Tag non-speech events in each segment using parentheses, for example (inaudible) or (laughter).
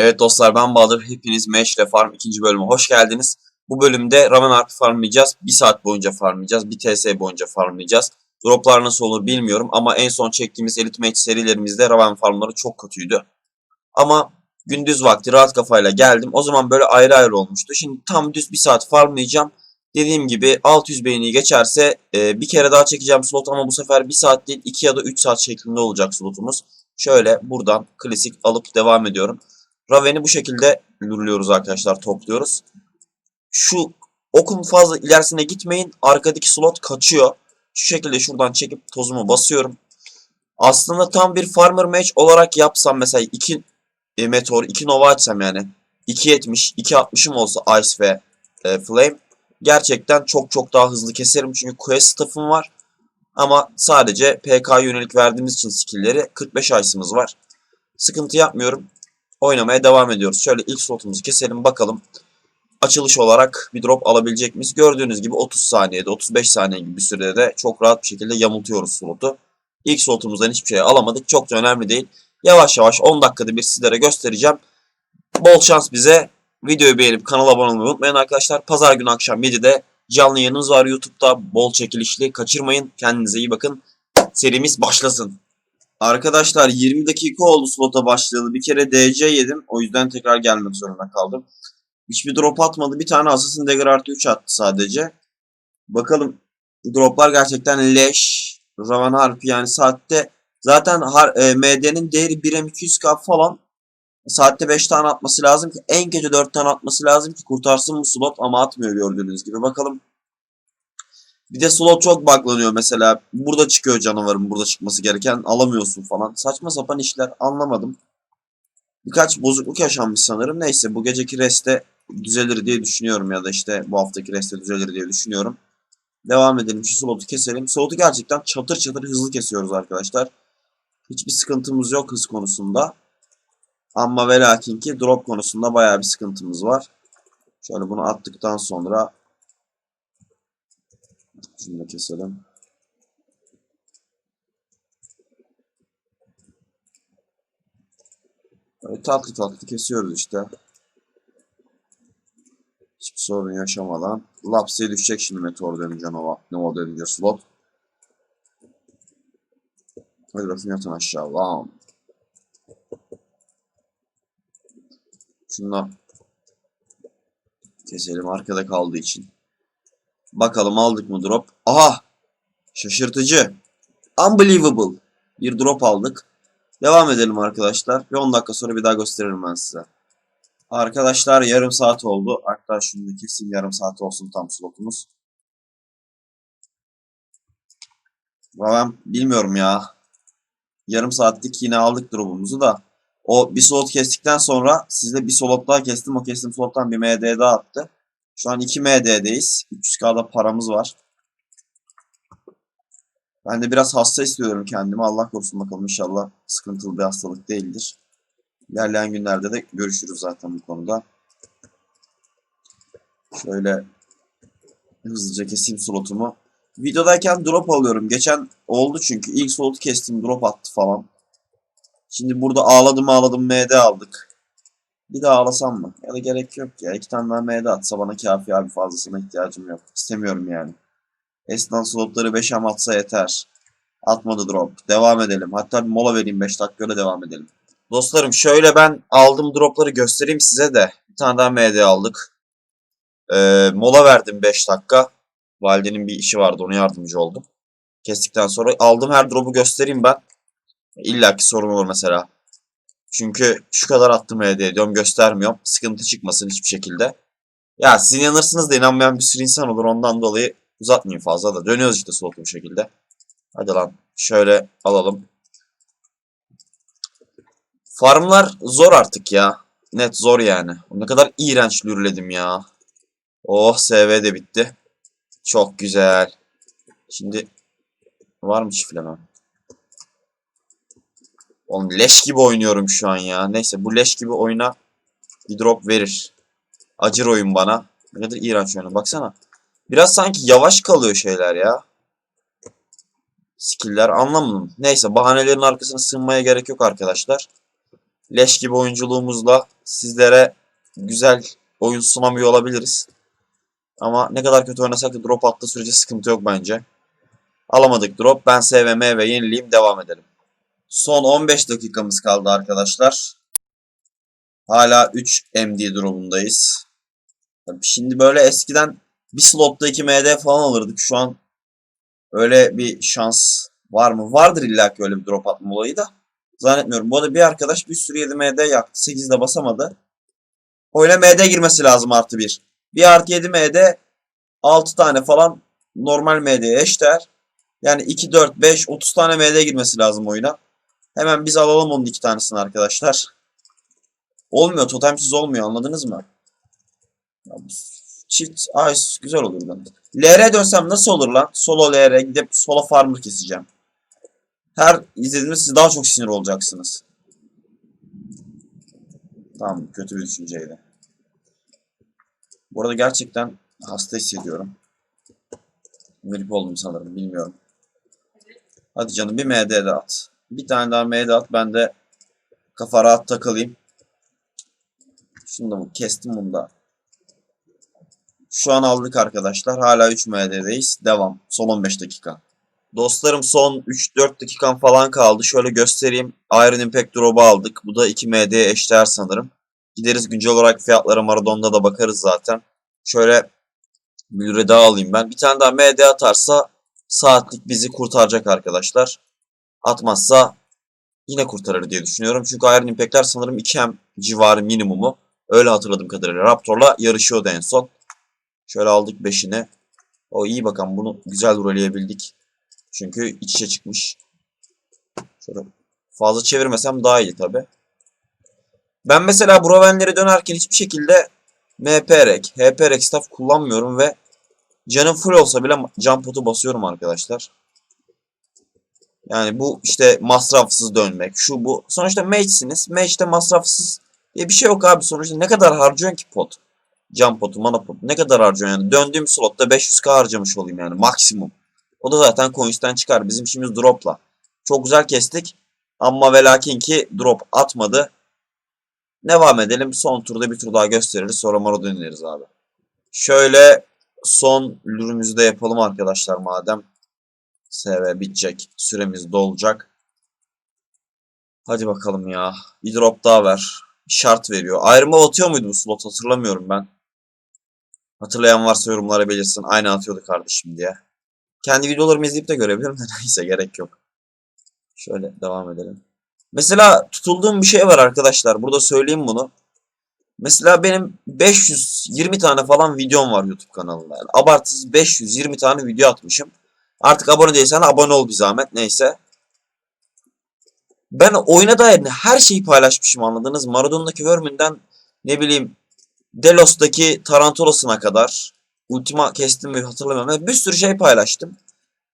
Evet dostlar ben Bahadır. Hepiniz Meşle Farm 2. bölüme hoş geldiniz. Bu bölümde Ramen Harp'i farmlayacağız. 1 saat boyunca farmlayacağız. 1 TS boyunca farmlayacağız. Droplar nasıl olur bilmiyorum ama en son çektiğimiz Elite Match serilerimizde Ramen farmları çok kötüydü. Ama gündüz vakti rahat kafayla geldim. O zaman böyle ayrı ayrı olmuştu. Şimdi tam düz 1 saat farmlayacağım. Dediğim gibi 600 beğeni geçerse e, bir kere daha çekeceğim slot ama bu sefer 1 saat değil 2 ya da 3 saat şeklinde olacak slotumuz. Şöyle buradan klasik alıp devam ediyorum. Raven'i bu şekilde lürlüyoruz arkadaşlar topluyoruz. Şu okun fazla ilerisine gitmeyin. Arkadaki slot kaçıyor. Şu şekilde şuradan çekip tozumu basıyorum. Aslında tam bir farmer match olarak yapsam mesela 2 e, meteor 2 nova açsam yani 2.70 2.60'ım olsa ice ve e, flame gerçekten çok çok daha hızlı keserim çünkü quest staff'ım var. Ama sadece PK yönelik verdiğimiz için skill'leri 45 ice'ımız var. Sıkıntı yapmıyorum oynamaya devam ediyoruz. Şöyle ilk slotumuzu keselim bakalım. Açılış olarak bir drop alabilecek miyiz? Gördüğünüz gibi 30 saniyede 35 saniye gibi bir sürede de çok rahat bir şekilde yamultuyoruz slotu. İlk slotumuzdan hiçbir şey alamadık. Çok da önemli değil. Yavaş yavaş 10 dakikada bir sizlere göstereceğim. Bol şans bize. Videoyu beğenip kanala abone olmayı unutmayın arkadaşlar. Pazar günü akşam 7'de canlı yayınımız var YouTube'da. Bol çekilişli. Kaçırmayın. Kendinize iyi bakın. Serimiz başlasın. Arkadaşlar 20 dakika oldu slota başlayalı. Bir kere DC yedim. O yüzden tekrar gelmek zorunda kaldım. Hiçbir drop atmadı. Bir tane Assassin Dagger artı 3 attı sadece. Bakalım droplar gerçekten leş. Ravan Harpi yani saatte zaten e, MD'nin değeri 1M 200k falan. Saatte 5 tane atması lazım ki en gece 4 tane atması lazım ki kurtarsın bu slot ama atmıyor gördüğünüz gibi. Bakalım bir de slot çok buglanıyor mesela. Burada çıkıyor canavarın burada çıkması gereken. Alamıyorsun falan. Saçma sapan işler anlamadım. Birkaç bozukluk yaşanmış sanırım. Neyse bu geceki reste düzelir diye düşünüyorum ya da işte bu haftaki reste düzelir diye düşünüyorum. Devam edelim. Şu slotu keselim. Slotu gerçekten çatır çatır hızlı kesiyoruz arkadaşlar. Hiçbir sıkıntımız yok hız konusunda. Ama ve lakin ki drop konusunda bayağı bir sıkıntımız var. Şöyle bunu attıktan sonra şunu keselim. Böyle tatlı tatlı kesiyoruz işte. Hiçbir sorun yaşamadan. Laps'e düşecek şimdi meteor dönünce Nova. Nova dönünce slot. Hadi bakayım yatın aşağı. Lan. Şundan keselim arkada kaldığı için. Bakalım aldık mı drop? Aha! Şaşırtıcı. Unbelievable. Bir drop aldık. Devam edelim arkadaşlar. Ve 10 dakika sonra bir daha gösteririm ben size. Arkadaşlar yarım saat oldu. Hatta şunu da keseyim yarım saat olsun tam slotumuz. Ben bilmiyorum ya. Yarım saatlik yine aldık drop'umuzu da. O bir slot kestikten sonra sizde bir slot daha kestim. O kestim slottan bir MD daha attı. Şu an 2 MD'deyiz. 300k'da paramız var. Ben de biraz hasta istiyorum kendimi. Allah korusun bakalım inşallah sıkıntılı bir hastalık değildir. İlerleyen günlerde de görüşürüz zaten bu konuda. Şöyle hızlıca keseyim slotumu. Videodayken drop alıyorum. Geçen oldu çünkü. ilk slotu kestim drop attı falan. Şimdi burada ağladım ağladım MD aldık. Bir daha ağlasam mı? Ya da gerek yok ya. İki tane daha MD atsa bana kafi abi fazlasına ihtiyacım yok. İstemiyorum yani. Esnan slotları 5 am atsa yeter. Atmadı drop. Devam edelim. Hatta bir mola vereyim 5 dakika öyle devam edelim. Dostlarım şöyle ben aldığım dropları göstereyim size de. Bir tane daha MD aldık. Ee, mola verdim 5 dakika. Validenin bir işi vardı ona yardımcı oldum. Kestikten sonra aldığım her drop'u göstereyim ben. İlla ki sorun olur mesela. Çünkü şu kadar attım MD ediyorum göstermiyorum. Sıkıntı çıkmasın hiçbir şekilde. Ya siz inanırsınız da inanmayan bir sürü insan olur ondan dolayı uzatmayayım fazla da. Dönüyoruz işte slotu bu şekilde. Hadi lan şöyle alalım. Farmlar zor artık ya. Net zor yani. Ne kadar iğrenç lürledim ya. Oh SV de bitti. Çok güzel. Şimdi var mı çiftlemem? Oğlum leş gibi oynuyorum şu an ya. Neyse bu leş gibi oyuna bir drop verir. Acır oyun bana. Ne kadar iğrenç oyunu. Baksana. Biraz sanki yavaş kalıyor şeyler ya. Skill'ler anlamadım. Neyse bahanelerin arkasına sığınmaya gerek yok arkadaşlar. leş gibi oyunculuğumuzla sizlere güzel oyun sunamıyor olabiliriz. Ama ne kadar kötü oynasak da drop attığı sürece sıkıntı yok bence. Alamadık drop. Ben SVM ve yenileyim devam edelim. Son 15 dakikamız kaldı arkadaşlar. Hala 3 MD durumundayız. Şimdi böyle eskiden bir slotta 2 MD falan alırdık. Şu an öyle bir şans var mı? Vardır illa ki öyle bir drop atma olayı da. Zannetmiyorum. Bu arada bir arkadaş bir sürü 7 MD yaktı. 8'de basamadı. Oyuna MD girmesi lazım artı 1. Bir artı 7 MD 6 tane falan normal MD'ye eşdeğer. Yani 2, 4, 5, 30 tane MD girmesi lazım oyuna. Hemen biz alalım onun iki tanesini arkadaşlar. Olmuyor. Totemsiz olmuyor. Anladınız mı? Çift ice güzel olur lan. LR dönsem nasıl olur lan? Solo LR gidip solo farmer keseceğim. Her izlediğinizde siz daha çok sinir olacaksınız. Tamam kötü bir düşünceydi. Bu arada gerçekten hasta hissediyorum. Grip oldum sanırım bilmiyorum. Hadi canım bir MD de at. Bir tane daha MD at ben de kafa rahat takılayım. Şunu da kestim bunu da. Şu an aldık arkadaşlar. Hala 3 MD'deyiz. Devam. Son 15 dakika. Dostlarım son 3-4 dakikam falan kaldı. Şöyle göstereyim. Iron Impact Drop'u aldık. Bu da 2 MD'ye eşdeğer sanırım. Gideriz güncel olarak fiyatlara Maradon'da da bakarız zaten. Şöyle bir daha alayım ben. Bir tane daha MD atarsa saatlik bizi kurtaracak arkadaşlar. Atmazsa yine kurtarır diye düşünüyorum. Çünkü Iron Impact'ler sanırım 2M civarı minimumu. Öyle hatırladığım kadarıyla. Raptor'la yarışıyordu en son. Şöyle aldık 5'ini. O iyi bakalım bunu güzel rolleyebildik. Çünkü iç içe çıkmış. Şöyle fazla çevirmesem daha iyi tabi. Ben mesela Broven'lere dönerken hiçbir şekilde MP-Rek, HP-Rek staff kullanmıyorum ve canım full olsa bile can potu basıyorum arkadaşlar. Yani bu işte masrafsız dönmek, şu bu. Sonuçta mage'siniz. Mage'de masrafsız diye bir şey yok abi. Sonuçta ne kadar harcıyorsun ki pot? Can potu, mana potu. Ne kadar harcıyorsun yani? Döndüğüm slotta 500k harcamış olayım yani maksimum. O da zaten coins'ten çıkar. Bizim işimiz drop'la. Çok güzel kestik. Ama ve lakin ki drop atmadı. Devam edelim. Son turda bir tur daha gösteririz. Sonra Maradona ineriz abi. Şöyle son lürümüzü de yapalım arkadaşlar madem. SV bitecek. Süremiz dolacak. Hadi bakalım ya. Bir drop daha ver. Şart veriyor. Ayrıma atıyor muydu bu slot hatırlamıyorum ben. Hatırlayan varsa yorumlara belirsin. Aynı atıyordu kardeşim diye. Kendi videolarımı izleyip de görebilirim de (laughs) neyse gerek yok. Şöyle devam edelim. Mesela tutulduğum bir şey var arkadaşlar. Burada söyleyeyim bunu. Mesela benim 520 tane falan videom var YouTube kanalında. Yani abartısız 520 tane video atmışım. Artık abone değilsen abone ol bir zahmet. Neyse. Ben oyuna dair her şeyi paylaşmışım anladınız. Maradona'daki Vermin'den ne bileyim Delos'taki Tarantulas'ına kadar Ultima kestim mi hatırlamıyorum. Bir sürü şey paylaştım.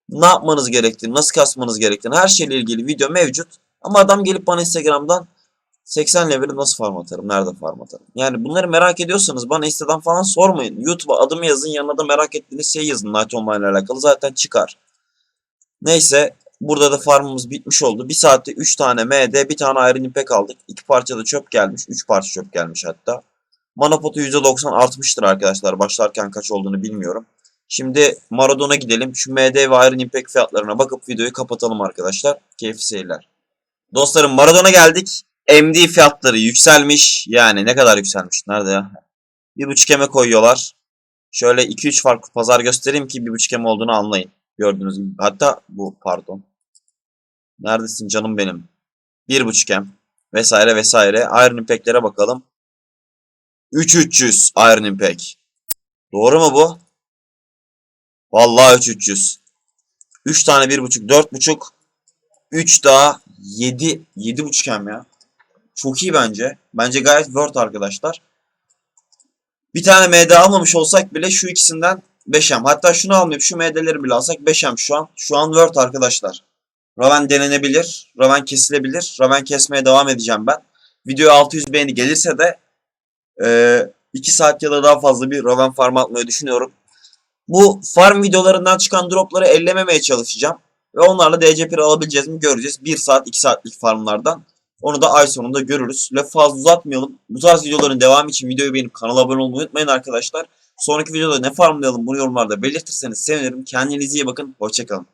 Ne yapmanız gerektiğini, nasıl kasmanız gerektiğini her şeyle ilgili video mevcut. Ama adam gelip bana Instagram'dan 80 level'i nasıl farm atarım, nerede farm atarım. Yani bunları merak ediyorsanız bana Instagram falan sormayın. YouTube'a adımı yazın, yanına da merak ettiğiniz şey yazın Night Online ile alakalı zaten çıkar. Neyse burada da farmımız bitmiş oldu. Bir saatte 3 tane MD, bir tane Iron Impact aldık. 2 parça da çöp gelmiş, 3 parça çöp gelmiş hatta. Mana potu %90 artmıştır arkadaşlar. Başlarken kaç olduğunu bilmiyorum. Şimdi Maradona gidelim. Şu MD ve Iron Impact fiyatlarına bakıp videoyu kapatalım arkadaşlar. Keyifli seyirler. Dostlarım Maradona geldik. MD fiyatları yükselmiş. Yani ne kadar yükselmiş? Nerede ya? Bir buçuk eme koyuyorlar. Şöyle 2-3 farklı pazar göstereyim ki bir buçuk eme olduğunu anlayın. Gördüğünüz gibi. Hatta bu pardon. Neredesin canım benim? Bir buçuk em. Vesaire vesaire. Iron Impact'lere bakalım. 3300 Iron Impact. Doğru mu bu? Vallahi 3300. 3 tane 1.5 4.5 3 daha 7 7.5 hem ya. Çok iyi bence. Bence gayet worth arkadaşlar. Bir tane MD almamış olsak bile şu ikisinden 5M. Hatta şunu almayıp şu MD'leri bile alsak 5M şu an. Şu an worth arkadaşlar. Raven denenebilir. Raven kesilebilir. Raven kesmeye devam edeceğim ben. Video 600 beğeni gelirse de 2 saat ya da daha fazla bir Raven farm atmayı düşünüyorum. Bu farm videolarından çıkan dropları ellememeye çalışacağım. Ve onlarla DC1 alabileceğiz mi göreceğiz. 1 saat 2 saatlik farmlardan. Onu da ay sonunda görürüz. Lafı fazla uzatmayalım. Bu tarz videoların devamı için videoyu beğenip kanala abone olmayı unutmayın arkadaşlar. Sonraki videoda ne farmlayalım bunu yorumlarda belirtirseniz sevinirim. Kendinize iyi bakın. Hoşçakalın.